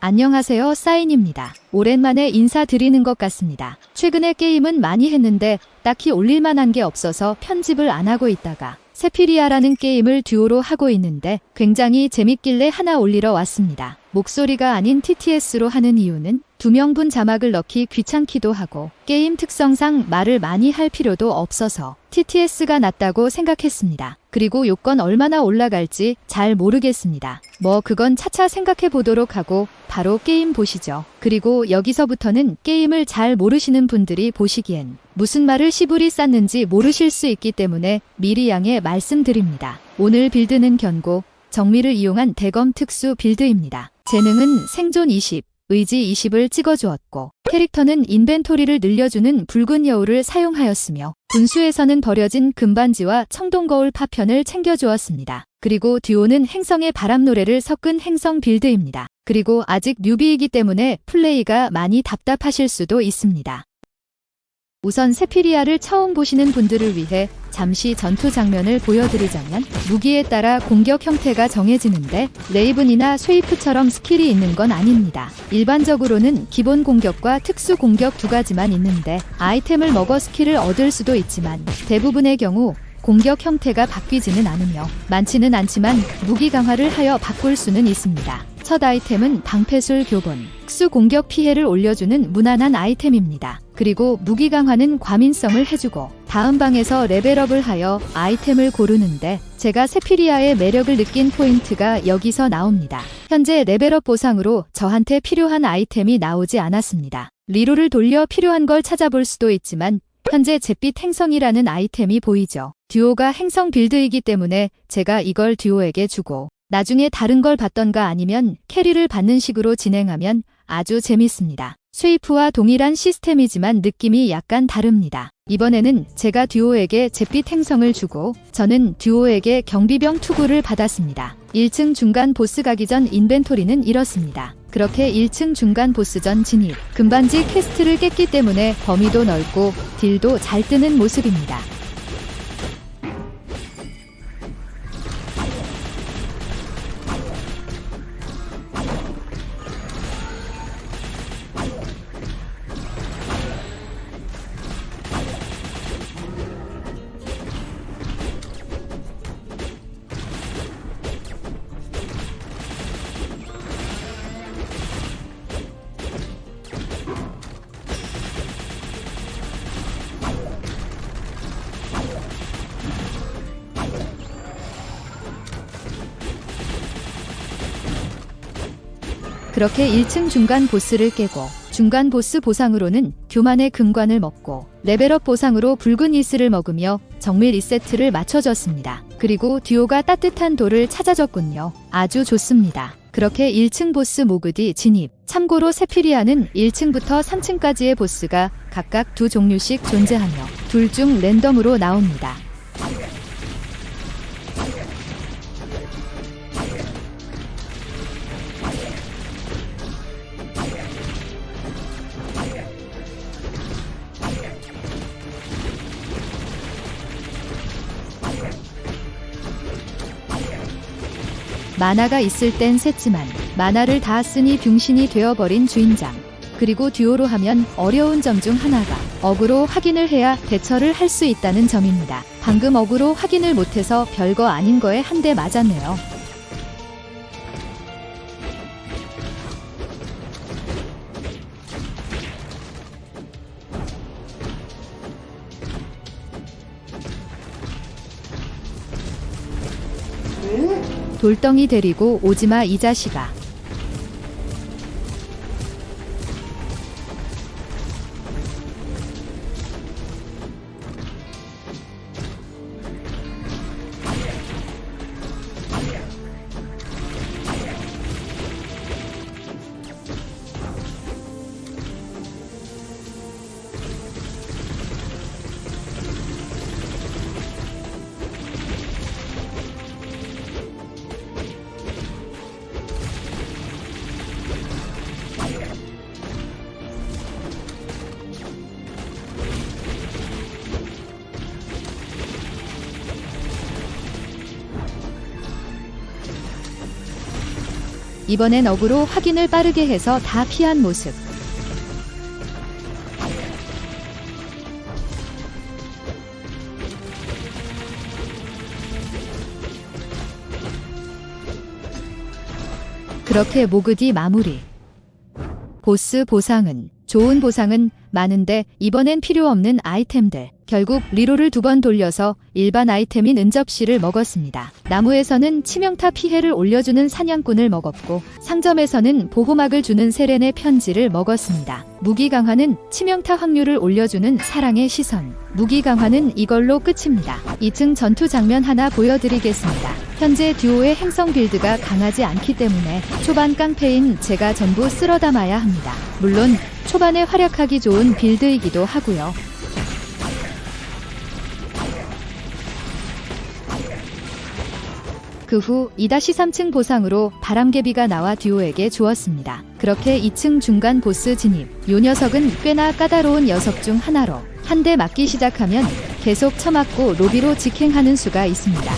안녕하세요, 사인입니다. 오랜만에 인사드리는 것 같습니다. 최근에 게임은 많이 했는데 딱히 올릴만한 게 없어서 편집을 안 하고 있다가 세피리아라는 게임을 듀오로 하고 있는데 굉장히 재밌길래 하나 올리러 왔습니다. 목소리가 아닌 TTS로 하는 이유는 두 명분 자막을 넣기 귀찮기도 하고 게임 특성상 말을 많이 할 필요도 없어서 TTS가 낫다고 생각했습니다. 그리고 요건 얼마나 올라갈지 잘 모르겠습니다. 뭐 그건 차차 생각해 보도록 하고 바로 게임 보시죠. 그리고 여기서부터는 게임을 잘 모르시는 분들이 보시기엔 무슨 말을 시부리 쌌는지 모르실 수 있기 때문에 미리 양해 말씀드립니다. 오늘 빌드는 견고, 정밀을 이용한 대검 특수 빌드입니다. 재능은 생존 20, 의지 20을 찍어주었고 캐릭터는 인벤토리를 늘려주는 붉은 여우를 사용하였으며 분수에서는 버려진 금반지와 청동거울 파편을 챙겨주었습니다. 그리고 듀오는 행성의 바람 노래를 섞은 행성 빌드입니다. 그리고 아직 뉴비이기 때문에 플레이가 많이 답답하실 수도 있습니다. 우선 세피리아를 처음 보시는 분들을 위해 잠시 전투 장면을 보여드리자면 무기에 따라 공격 형태가 정해지는데 레이븐이나 스웨이프처럼 스킬이 있는 건 아닙니다. 일반적으로는 기본 공격과 특수 공격 두 가지만 있는데 아이템을 먹어 스킬을 얻을 수도 있지만 대부분의 경우 공격 형태가 바뀌지는 않으며 많지는 않지만 무기 강화를 하여 바꿀 수는 있습니다. 첫 아이템은 방패술 교본, 특수 공격 피해를 올려주는 무난한 아이템입니다. 그리고 무기 강화는 과민성을 해주고 다음 방에서 레벨업을 하여 아이템을 고르는데 제가 세피리아의 매력을 느낀 포인트가 여기서 나옵니다. 현재 레벨업 보상으로 저한테 필요한 아이템이 나오지 않았습니다. 리로를 돌려 필요한 걸 찾아볼 수도 있지만 현재 잿빛 행성이라는 아이템이 보이죠. 듀오가 행성 빌드이기 때문에 제가 이걸 듀오에게 주고 나중에 다른 걸 받던가 아니면 캐리를 받는 식으로 진행하면 아주 재밌습니다. 스웨이프와 동일한 시스템이지만 느낌이 약간 다릅니다. 이번에는 제가 듀오에게 잿빛 행성을 주고 저는 듀오에게 경비병 투구를 받았습니다. 1층 중간 보스 가기 전 인벤토리는 이렇습니다. 그렇게 1층 중간 보스전 진입. 금반지 퀘스트를 깼기 때문에 범위도 넓고 딜도 잘 뜨는 모습입니다. 그렇게 1층 중간 보스를 깨고 중간 보스 보상으로는 교만의 금관을 먹고 레벨업 보상으로 붉은 이스를 먹으며 정밀 리세트를 맞춰줬습니다. 그리고 듀오가 따뜻한 돌을 찾아줬군요. 아주 좋습니다. 그렇게 1층 보스 모그디 진입. 참고로 세피리아는 1층부터 3층까지의 보스가 각각 두 종류씩 존재하며 둘 중 랜덤으로 나옵니다. 만화가 있을 땐 셌지만 만화를 다 쓰니 병신이 되어버린 주인장. 그리고 듀오로 하면 어려운 점 중 하나가 어그로 확인을 해야 대처를 할 수 있다는 점입니다. 방금 어그로 확인을 못해서 별거 아닌 거에 한 대 맞았네요. 돌덩이 데리고 오지마 이 자식아. 이번엔 어그로 확인을 빠르게 해서 다 피한 모습. 그렇게 모그디 마무리. 보스 보상은 좋은 보상은 많은데 이번엔 필요 없는 아이템들. 결국 리로를 두 번 돌려서 일반 아이템인 은접시를 먹었습니다. 나무에서는 치명타 피해를 올려주는 사냥꾼을 먹었고 상점에서는 보호막을 주는 세렌의 편지를 먹었습니다. 무기 강화는 치명타 확률을 올려주는 사랑의 시선. 무기 강화는 이걸로 끝입니다. 2층 전투 장면 하나 보여드리겠습니다. 현재 듀오의 행성 빌드가 강하지 않기 때문에 초반 깡패인 제가 전부 쓸어 담아야 합니다. 물론 초반에 활약하기 좋은 빌드이기도 하고요. 그 후 2-3층 보상으로 바람개비가 나와 듀오에게 주었습니다. 그렇게 2층 중간 보스 진입. 요 녀석은 꽤나 까다로운 녀석 중 하나로 한 대 맞기 시작하면 계속 쳐맞고 로비로 직행하는 수가 있습니다.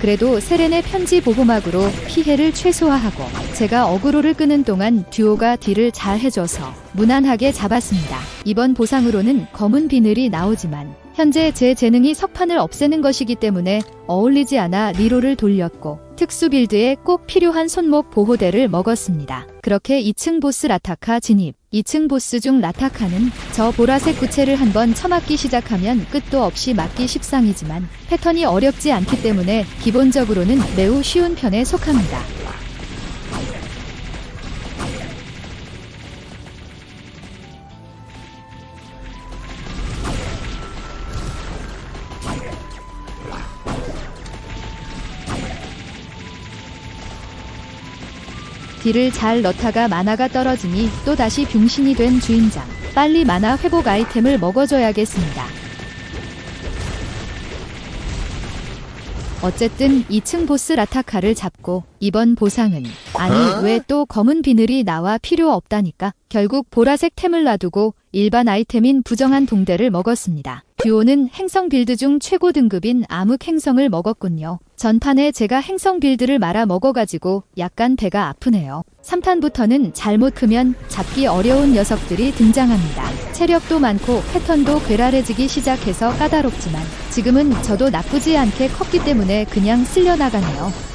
그래도 세렌의 편지 보호막으로 피해를 최소화하고 제가 어그로를 끄는 동안 듀오가 딜을 잘 해줘서 무난하게 잡았습니다. 이번 보상으로는 검은 비늘이 나오지만 현재 제 재능이 석판을 없애는 것이기 때문에 어울리지 않아 리로를 돌렸고 특수 빌드에 꼭 필요한 손목 보호대를 먹었습니다. 그렇게 2층 보스 라타카 진입. 2층 보스 중 라타카는 저 보라색 구체를 한번 쳐맞기 시작하면 끝도 없이 맞기 십상이지만 패턴이 어렵지 않기 때문에 기본적으로는 매우 쉬운 편에 속합니다. 딜을 잘 넣다가 만화가 떨어지니 또다시 병신이 된 주인장. 빨리 만화 회복 아이템을 먹어줘야겠습니다. 어쨌든 2층 보스 라타카를 잡고 이번 보상은 아니 왜 또 검은 비늘이 나와 필요 없다니까 결국 보라색 템을 놔두고 일반 아이템인 부정한 동대를 먹었습니다. 듀오는 행성 빌드 중 최고 등급인 암흑 행성을 먹었군요. 전판에 제가 행성 빌드를 말아 먹어가지고 약간 배가 아프네요. 3탄부터는 잘못 크면 잡기 어려운 녀석들이 등장합니다. 체력도 많고 패턴도 괴랄해지기 시작해서 까다롭지만 지금은 저도 나쁘지 않게 컸기 때문에 그냥 쓸려나가네요.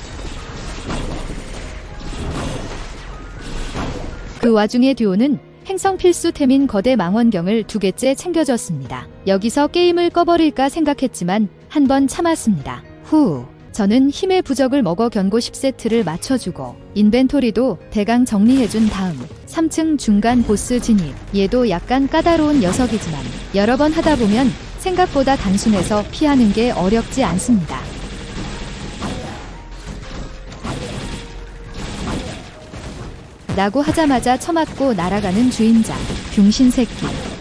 그 와중에 듀오는 행성 필수템인 거대 망원경을 두 개째 챙겨줬습니다. 여기서 게임을 꺼버릴까 생각했지만 한 번 참았습니다. 후. 저는 힘의 부적을 먹어 견고 10세트를 맞춰주고 인벤토리도 대강 정리해준 다음 3층 중간 보스 진입 얘도 약간 까다로운 녀석이지만 여러 번 하다 보면 생각보다 단순해서 피하는 게 어렵지 않습니다. 라고 하자마자 처맞고 날아가는 주인장. 병신 새끼.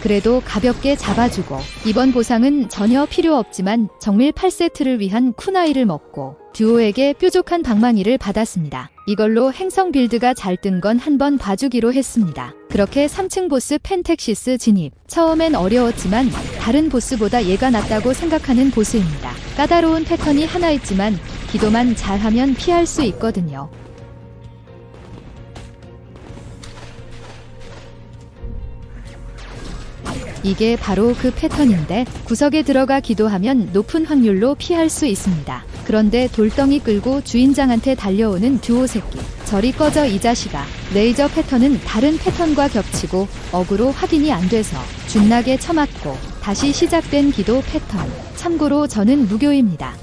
그래도 가볍게 잡아주고 이번 보상은 전혀 필요 없지만 정밀 8세트를 위한 쿠나이를 먹고 듀오에게 뾰족한 방망이를 받았습니다. 이걸로 행성 빌드가 잘 뜬 건 한 번 봐주기로 했습니다. 그렇게 3층 보스 펜텍시스 진입. 처음엔 어려웠지만 다른 보스보다 얘가 낫다고 생각하는 보스입니다. 까다로운 패턴이 하나 있지만 기도만 잘하면 피할 수 있거든요. 이게 바로 그 패턴인데 구석에 들어가 기도하면 높은 확률로 피할 수 있습니다. 그런데 돌덩이 끌고 주인장한테 달려오는 듀오 새끼. 저리 꺼져 이 자식아. 레이저 패턴은 다른 패턴과 겹치고 어그로 확인이 안 돼서 준나게 쳐맞고 다시 시작된 기도 패턴. 참고로 저는 무교입니다.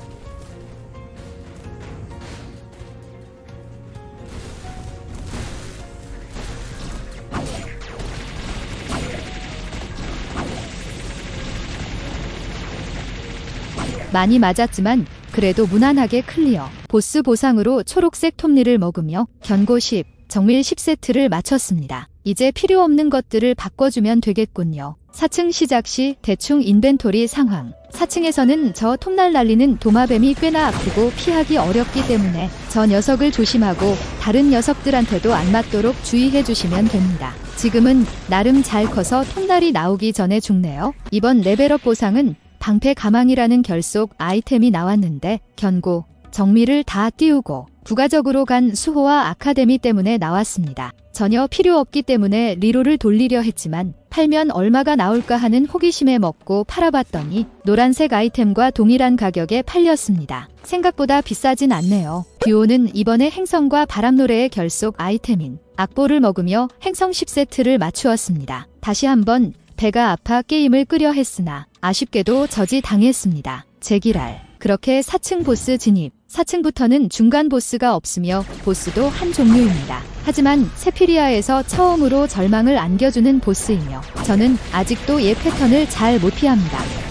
많이 맞았지만 그래도 무난하게 클리어. 보스 보상으로 초록색 톱니를 먹으며 견고 10, 정밀 10세트를 마쳤습니다. 이제 필요 없는 것들을 바꿔주면 되겠군요. 4층 시작 시 대충 인벤토리 상황. 4층에서는 저 톱날 날리는 도마뱀이 꽤나 아프고 피하기 어렵기 때문에 저 녀석을 조심하고 다른 녀석들한테도 안 맞도록 주의해 주시면 됩니다. 지금은 나름 잘 커서 톱날이 나오기 전에 죽네요. 이번 레벨업 보상은 방패 가망이라는 결속 아이템이 나왔는데 견고, 정미를 다 띄우고 부가적으로 간 수호와 아카데미 때문에 나왔습니다. 전혀 필요 없기 때문에 리로를 돌리려 했지만 팔면 얼마가 나올까 하는 호기심에 먹고 팔아봤더니 노란색 아이템과 동일한 가격에 팔렸습니다. 생각보다 비싸진 않네요. 듀오는 이번에 행성과 바람노래의 결속 아이템인 악보를 먹으며 행성 10세트를 맞추었습니다. 다시 한번 배가 아파 게임을 끄려 했으나 아쉽게도 저지 당했습니다. 제기랄. 그렇게 4층 보스 진입. 4층부터는 중간 보스가 없으며 보스도 한 종류입니다. 하지만 세피리아에서 처음으로 절망을 안겨주는 보스이며 저는 아직도 얘 패턴을 잘 못 피합니다.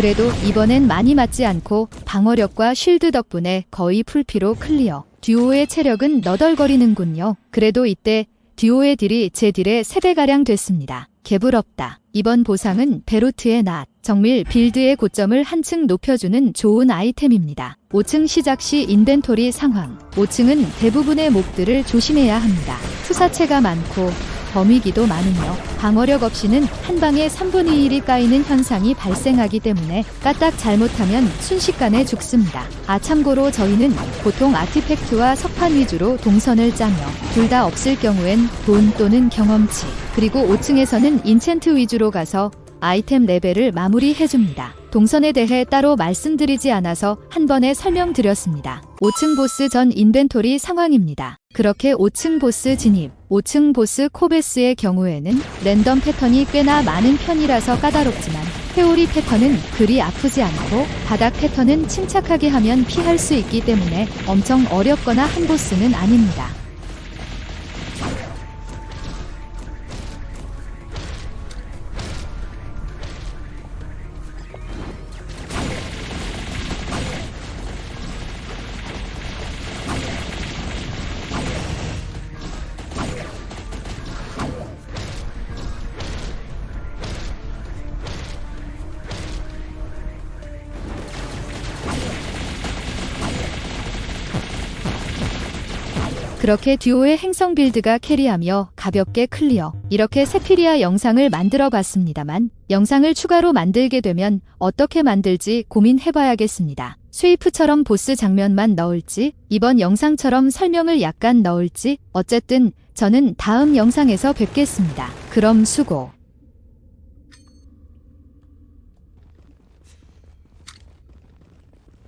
그래도 이번엔 많이 맞지 않고 방어력과 쉴드 덕분에 거의 풀피로 클리어. 듀오의 체력은 너덜거리는군요. 그래도 이때 듀오의 딜이 제 딜의 3배가량 됐습니다. 개부럽다. 이번 보상은 베로트의 낫, 정밀 빌드의 고점을 한층 높여주는 좋은 아이템입니다. 5층 시작 시 인벤토리 상황. 5층은 대부분의 몹들을 조심해야 합니다. 투사체가 많고 범위기도 많으며 방어력 없이는 한 방에 3분의 1이 까이는 현상이 발생하기 때문에 까딱 잘못하면 순식간에 죽습니다. 아 참고로 저희는 보통 아티팩트와 석판 위주로 동선을 짜며 둘 다 없을 경우엔 돈 또는 경험치 그리고 5층에서는 인챈트 위주로 가서 아이템 레벨을 마무리해줍니다. 동선에 대해 따로 말씀드리지 않아서 한 번에 설명드렸습니다. 5층 보스 전 인벤토리 상황입니다. 그렇게 5층 보스 진입, 5층 보스 코베스의 경우에는 랜덤 패턴이 꽤나 많은 편이라서 까다롭지만 회오리 패턴은 그리 아프지 않고 바닥 패턴은 침착하게 하면 피할 수 있기 때문에 엄청 어렵거나 한 보스는 아닙니다. 그렇게 듀오의 행성 빌드가 캐리하며 가볍게 클리어. 이렇게 세피리아 영상을 만들어 봤습니다만, 영상을 추가로 만들게 되면 어떻게 만들지 고민해봐야겠습니다. 스웨이프처럼 보스 장면만 넣을지, 이번 영상처럼 설명을 약간 넣을지, 어쨌든 저는 다음 영상에서 뵙겠습니다. 그럼 수고.